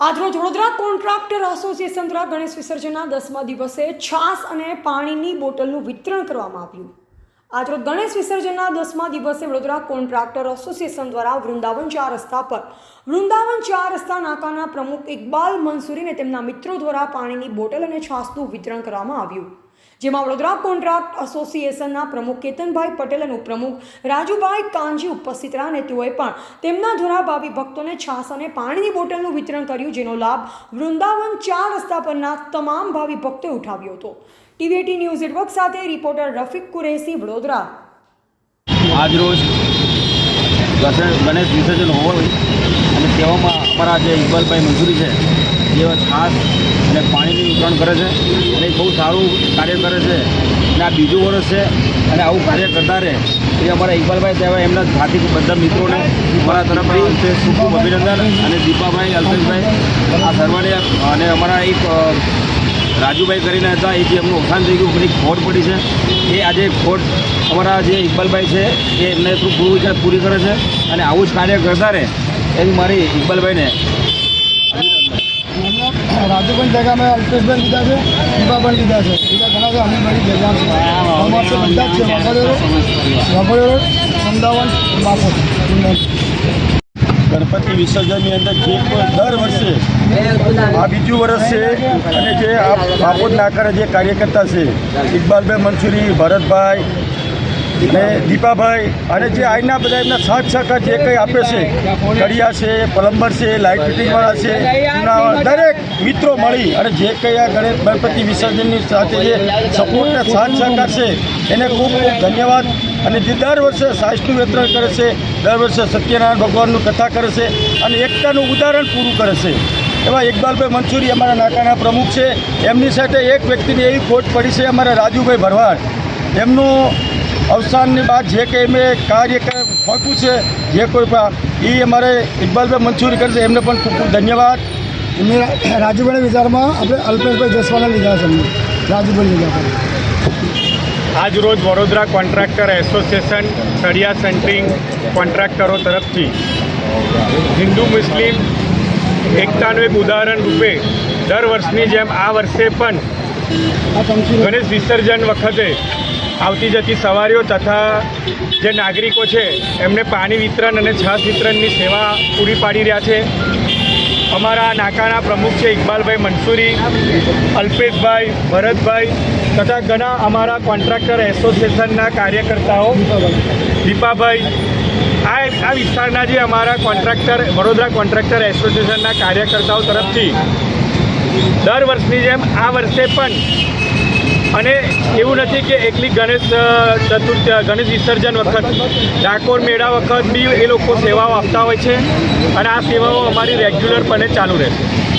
આજરોજ Vadodara contractor association દ્વારા ગણેશ વિસર્જનના દસમા દિવસે છાસ અને પાણીની બોટલનું વિતરણ કરવામાં આવ્યું. આજરોજ ગણેશ વિસર્જનના દસમા દિવસે વડોદરા કોન્ટ્રાક્ટર એસોસિએશન દ્વારા વૃંદાવન ચાર રસ્તા પર, વૃંદાવન ચાર રસ્તા નાકાના પ્રમુખ ઇકબાલ મંસૂરીને તેમના મિત્રો દ્વારા પાણીની બોટલ અને છાસનું વિતરણ કરવામાં આવ્યું. જેમાં વડોદરા કોન્ટ્રાક્ટ એસોસિએશનના પ્રમુખ કેતનભાઈ પટેલ અને ઉપપ્રમુખ રાજુભાઈ કાંજી ઉપસ્થિત રહ્યા અને તેઓએ પણ તેમના દ્વારા ભાવિ ભક્તોને છાસ અને પાણીની બોટલનું વિતરણ કર્યું, જેનો લાભ વૃંદાવન ચાર રસ્તા પરના તમામ ભાવિ ભક્તોએ ઉઠાવ્યો હતો. ટીવીટી ન્યૂઝ નેટવર્ક સાથે રિપોર્ટર રફીક કુરેશી, વડોદરા. આજરોજ ગણેશ વિસર્જન હોય અને તેવામાં અમારા જે ઇકબાલભાઈ મંજૂરી છે જેઓ છાશ અને પાણીનું વિતરણ કરે છે, અને બહુ સારું કાર્ય કરે છે. અને આ બીજું વર્ષ છે, અને આવું કાર્ય કરતા રહે. એ અમારા ઇકબાલભાઈ સાહેબ એમના સાથી બધા મિત્રોને મારા તરફથી ખૂબ ખૂબ અભિનંદન અને દીપાભાઈ, અલ્પેશભાઈ, આ સર્વને અને અમારા એક રાજુભાઈ કરીને હતા, એ જે એમનું અવસાન થઈ ગયું પેલી ખોટ પડી છે. એ આજે ખોટ અમારા જે ઇકબાલભાઈ છે, એ એમને શું પૂરી કરે- પૂરી કરે છે અને આવું જ કાર્ય કરતા રહે એવી મારી ઇકબાલભાઈને હમણાં રાજુભાઈ જગા મેં અલ્પેશભાઈ લીધા છે દીપા પણ લીધા છે. બીજા ઘણા છે અમે બધી ભેગા છે અમારે બધા જ છે વગડે રોડ અમદાવાદ બાપોદ ગણપતિ વિસર્જનની અંદર જે કોઈ દર વર્ષે આ બીજું વર્ષ છે અને જે આ બાપોદ નાકાના જે કાર્યકર્તા છે ઇકબાલભાઈ મંસૂરી ભરતભાઈ ને દીપાભાઈ, અને જે આજના બધા એમના સાથ સહકાર જે કંઈ આપે છે, કડિયા છે, પ્લમ્બર છે લાઇટ ફિટિંગવાળા છે દરેક મિત્રો મળી અને જે કંઈ આ ગણેશ ગણપતિ વિસર્જનની સાથે જે સપોર્ટ ને સાથ સહકાર છે, એને ખૂબ ખૂબ ધન્યવાદ. અને જે દર વર્ષે સાસનું વિતરણ કરે છે, દર વર્ષે સત્યનારાયણ ભગવાનનું કથા કરે છે, અને એકતાનું ઉદાહરણ પૂરું કરે છે. એવા ઇકબાલભાઈ મંસૂરી અમારા નાકાના પ્રમુખ છે. એમની સાથે એક વ્યક્તિની એવી ખોટ પડી છે, અમારા રાજુભાઈ ભરવાડ. એમનું અવસાનની બાદ જે કંઈ મેં કાર્ય ફોંક્યું છે જે કોઈ પણ એ અમારે ઇકબાલભાઈ મંસૂરી કરશે. એમને પણ ખૂબ ખૂબ ધન્યવાદ. એમને રાજુભાઈના વિચારમાં આપણે અલ્પેશભાઈ જસવાલા લીધા છે અમને રાજુભાઈ લીધા છે. આજરોજ વડોદરા કોન્ટ્રાક્ટર એસોસિએશન સળિયા સેન્ટરિંગ કોન્ટ્રાક્ટરો તરફથી હિન્દુ મુસ્લિમ એકતાનું એક ઉદાહરણ રૂપે દર વર્ષની જેમ આ વર્ષે પણ ગણેશ વિસર્જન વખતે આવતી જતી સવારીઓ તથા જે નાગરિકો છે, એમને પાણી વિતરણ અને છાસ વિતરણની સેવા પૂરી પાડી રહ્યા છે. અમારા નાકાના પ્રમુખ છે ઇકબાલભાઈ મંસૂરી, અલ્પેશભાઈ ભરતભાઈ તથા ઘણા અમારા કોન્ટ્રાક્ટર એસોસિએશનના કાર્યકર્તાઓ, દીપાભાઈ, આ આ વિસ્તારના જે અમારા કોન્ટ્રાક્ટર, વડોદરા કોન્ટ્રાક્ટર એસોસિએશનના કાર્યકર્તાઓ તરફથી દર વર્ષની જેમ આ વર્ષે પણ અને એવું નથી કે એકલી ગણેશ ચતુર્થ, ગણેશ વિસર્જન વખત, ડાકોર મેળા વખત બી એ લોકો સેવાઓ આપતા હોય છે અને આ સેવાઓ અમારી રેગ્યુલરપણે ચાલુ રહેશે.